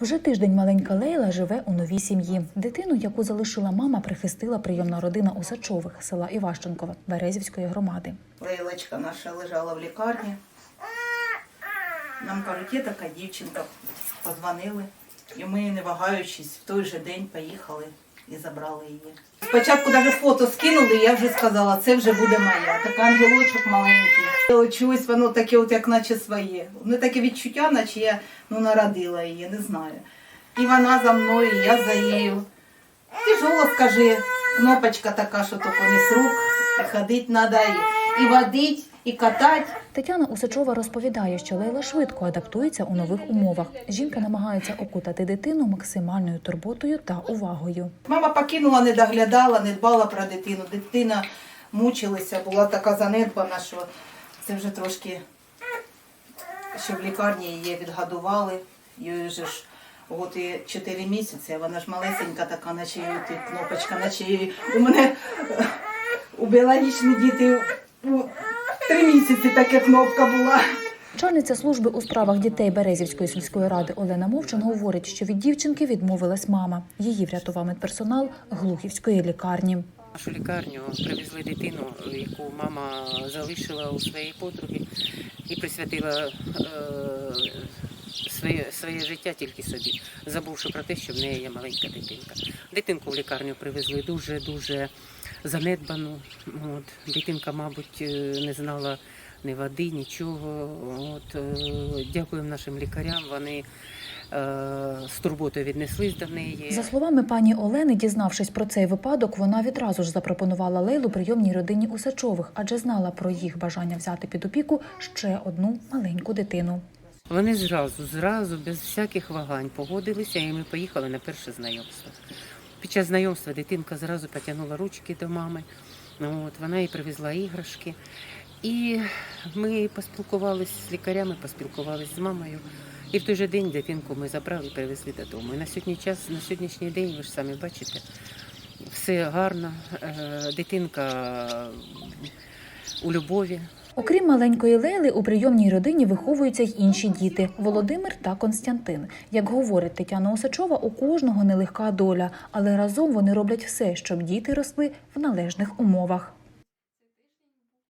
Вже тиждень маленька Лейла живе у новій сім'ї. Дитину, яку залишила мама, прихистила прийомна родина Усачових села Іващенкове Березівської громади. Лейлочка наша лежала в лікарні. Нам кажуть, є така дівчинка, позвонили. І ми, не вагаючись, в той же день поїхали і забрали її. Спочатку навіть фото скинули, і я вже сказала, це вже буде моя. Така ангелочок маленький. Чогось воно таке, от як наче своє. Ну таке відчуття, наче я ну, народила її, не знаю. І вона за мною, і я за нею. Тяжело, скажи, кнопочка така, що тільки не з рук, і ходити треба, і, і водить, і катати. Тетяна Усачова розповідає, що Лейла швидко адаптується у нових умовах. Жінка намагається окутати дитину максимальною турботою та увагою. Мама покинула, не доглядала, не дбала про дитину. Дитина мучилася, була така занедбана, що це вже трошки, що в лікарні її відгодували. Їй же ж от і 4 місяці, вона ж малесенька така, наче її кнопочка, наче її у мене у біологічні діти у 3 місяці така кнопка була. Начальниця служби у справах дітей Березівської сільської ради Олена Мовчан говорить, що від дівчинки відмовилась мама. Її врятував медперсонал Глухівської лікарні. Нашу лікарню привезли дитину, яку мама залишила у своєї подруги і присвятила е, своє, своє життя тільки собі, забувши про те, що в неї є маленька дитинка. Дитинку в лікарню привезли дуже дуже занедбану. От. Дитинка, мабуть, е, не знала ні води, нічого. От. е, Дякуємо нашим лікарям. Вони е, з турботою віднеслись до неї. За словами пані Олени, дізнавшись про цей випадок, вона відразу ж запропонувала Лейлу прийомній родині Усачових, адже знала про їх бажання взяти під опіку ще одну маленьку дитину. Вони зразу, зразу, без всяких вагань погодилися, і ми поїхали на перше знайомство. Під час знайомства дитинка зразу потягнула ручки до мами. От, вона їй привезла іграшки. І ми поспілкувалися з лікарями, поспілкувалися з мамою. І в той же день дитинку ми забрали і привезли додому. І на сьогодні час, на сьогоднішній день, ви ж самі бачите, все гарно. Е, Дитинка у любові. Окрім маленької Лейли, у прийомній родині виховуються й інші діти Володимир та Константин. Як говорить Тетяна Осачова, у кожного нелегка доля, але разом вони роблять все, щоб діти росли в належних умовах.